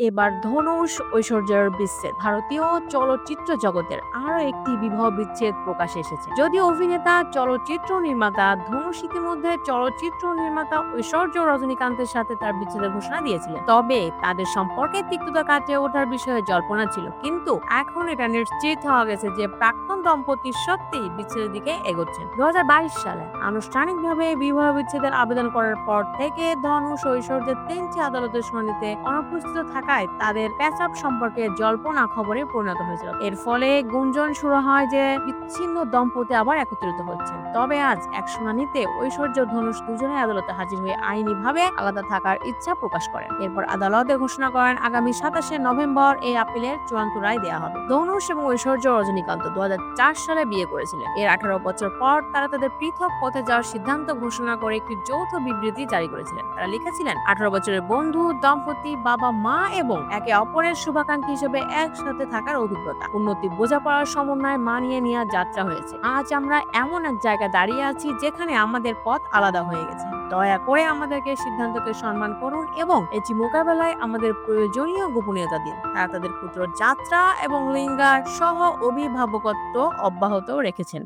এবার ধনুষ ঐশ্বর্যের বিচ্ছেদ। ভারতীয় চলচ্চিত্র জগতের আরও একটি বিবাহ বিচ্ছেদ প্রকাশে এসেছে। যদিও অভিনেতা, চলচ্চিত্র নির্মাতা ধনুষ ইতিমধ্যে চলচ্চিত্র নির্মাতা ঐশ্বর্য রজনীকান্তের সাথে তার বিচ্ছেদের ঘোষণা দিয়েছিলেন। তবে তাদের সম্পর্কে তিক্ততা কাটিয়ে ওঠার বিষয়ে জল্পনা ছিল। কিন্তু এখন এটা নিশ্চিত হওয়া গেছে যে প্রাক্তন দম্পতি সত্যিই বিচ্ছেদের দিকে এগোচ্ছেন। দু হাজার বাইশ সালে আনুষ্ঠানিকভাবে বিবাহ বিচ্ছেদের আবেদন করার পর থেকে ধনুষ ঐশ্বর্যের তিনটি আদালতের শুনানিতে অনুপস্থিত থাকায় তাদের প্যাচাপ সম্পর্কে জল্পনা খবরে পরিণত হয়েছিল। এর ফলে গুঞ্জন শুরু হয় যে, বিচ্ছিন্ন দম্পতি আবার একত্রিত হচ্ছেন। তবে আজ এক শুনানিতে ঐশ্বর্য ধনুষ দুজনে আদালতে হাজির হয়ে আইনিভাবে আলাদা থাকার ইচ্ছা প্রকাশ করেন। এরপর আদালতে ঘোষণা করেন, আগামী সাতাশে নভেম্বর এই আপিলের চূড়ান্ত রায় দেওয়া হবে। ধনুষ এবং ঐশ্বর্য রজনীকান্ত দু হাজার চার সালে বিয়ে করেছিলেন। এর আঠারো বছর পর তারা তাদের পৃথক পথে যাওয়ার সিদ্ধান্ত ঘোষণা করে একটি যৌথ বিবৃতি জারি করেছিলেন। তারা লিখেছিলেন, আঠারো বছরের বন্ধু, দম্পতি বাবা মা এবং একে অপরের শুভাকাঙ্ক্ষী হিসেবে একসাথে থাকার অভিজ্ঞতা। উন্নতি বোঝাপড়ার সমন্বয় মানিয়ে নেওয়ার যাত্রা হয়েছে। আজ আমরা এমন এক জায়গায় দাঁড়িয়ে আছি যেখানে আমাদের পথ আলাদা হয়ে গেছে। দয়া করে আমাদেরকে সিদ্ধান্তকে সম্মান করুন এবং এটি মোকাবেলায় আমাদের প্রয়োজনীয় গোপনীয়তা দিন। তারা তাদের পুত্র যাত্রা এবং লিঙ্গার সহ অভিভাবকত্ব অব্যাহত রেখেছেন।